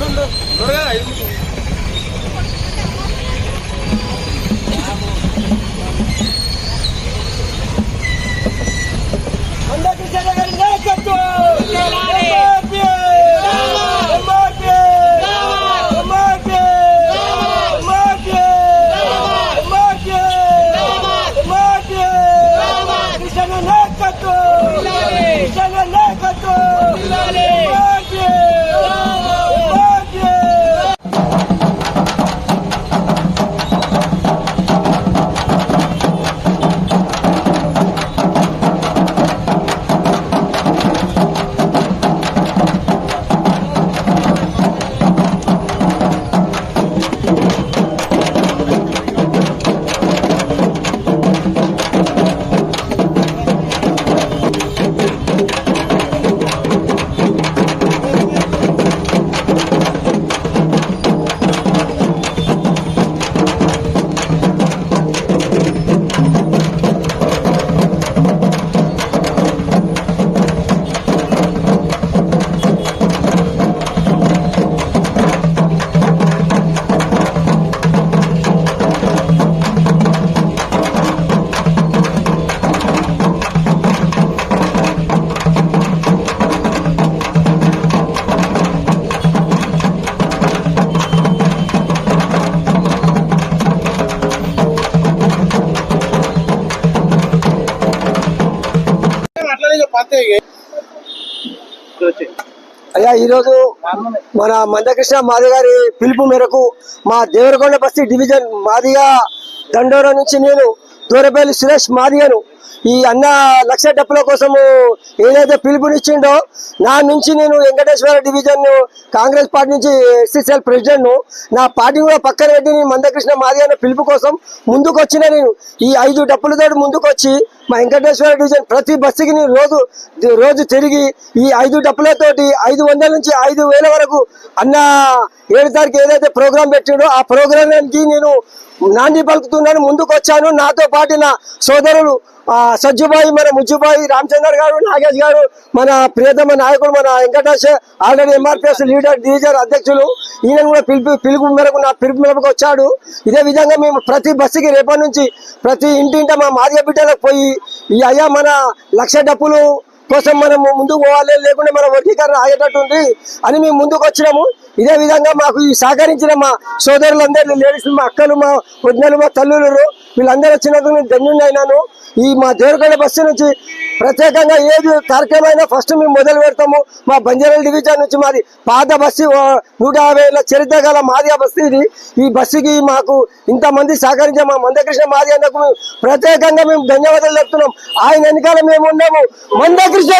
మందకృష్ణ అయ్యా ఈరోజు మన మందకృష్ణ మాది గారి పిలుపు మేరకు మా దేవరకొండ బస్తీ డివిజన్ మాదిగా దండోరా నుంచి నేను దూరపల్లి సురేష్ మాదిగాను ఈ అన్న లక్ష డప్పుల కోసము ఏదైతే పిలుపునిచ్చిండో నా నుంచి నేను వెంకటేశ్వర డివిజన్ కాంగ్రెస్ పార్టీ నుంచి ఎస్సీసీఎల్ ప్రెసిడెంట్ నా పార్టీ కూడా పక్కన పెట్టి నేను మందకృష్ణ మాది అన్న పిలుపు కోసం ముందుకు వచ్చిన నేను. ఈ ఐదు డప్పులతో ముందుకు వచ్చి మా వెంకటేశ్వర డివిజన్ ప్రతి బస్సుకి నేను రోజు రోజు తిరిగి ఈ ఐదు డప్పులతోటి ఐదు వందల నుంచి ఐదు వేల వరకు అన్న ఏడు తారీఖు ఏదైతే ప్రోగ్రాం పెట్టాడో ఆ ప్రోగ్రాంకి నేను నాంది పలుకుతున్నాను ముందుకు వచ్చాను నాతో పాటు నా సోదరులు సజ్జుబాయి మన ముజ్జుబాయి రామచందర్ గారు నాగేష్ గారు మన ప్రియతమ నాయకుడు మన Venkatesh already MRPS leader division అధ్యక్షులు ఈయన కూడా పిలుపు పిలుపు మేరకు నా పిలుపు మేరకు వచ్చాడు. ఇదే విధంగా మేము ప్రతి బస్సుకి రేపటి నుంచి ప్రతి ఇంటింట మా మాదిగ బిడ్డలకు పోయి ఈ అయ్యా మన లక్ష డప్పులు కోసం మనం ముందుకు పోవాలి లేకుంటే మన వర్గీకరణ ఆగేటట్టు ఉంది అని మేము ముందుకు వచ్చినాము. ఇదే విధంగా మాకు ఈ సహకరించిన మా సోదరులందరూ లేడీస్ మా అక్కలు మా వదినలు మా తల్లులు వీళ్ళందరూ వచ్చినందుకు నేను ధన్యుని అయినాను. ఈ మా దేవరకొండ బస్సు నుంచి ప్రత్యేకంగా ఏది కార్యక్రమైనా ఫస్ట్ మేము మొదలు పెడతాము. మా బంజారా డివిజన్ నుంచి మాది పాత బస్సు నూట యాభై ఏళ్ళ చరిత్ర గల మాదిగా బస్సు ఇది. ఈ బస్సుకి మాకు ఇంతమంది సహకరించే మా మందకృష్ణ మాదిగన్నకు మేము ప్రత్యేకంగా మేము ధన్యవాదాలు చెప్తున్నాం ఆయన వెనకాల మేము ఉన్నాము. మందకృష్ణ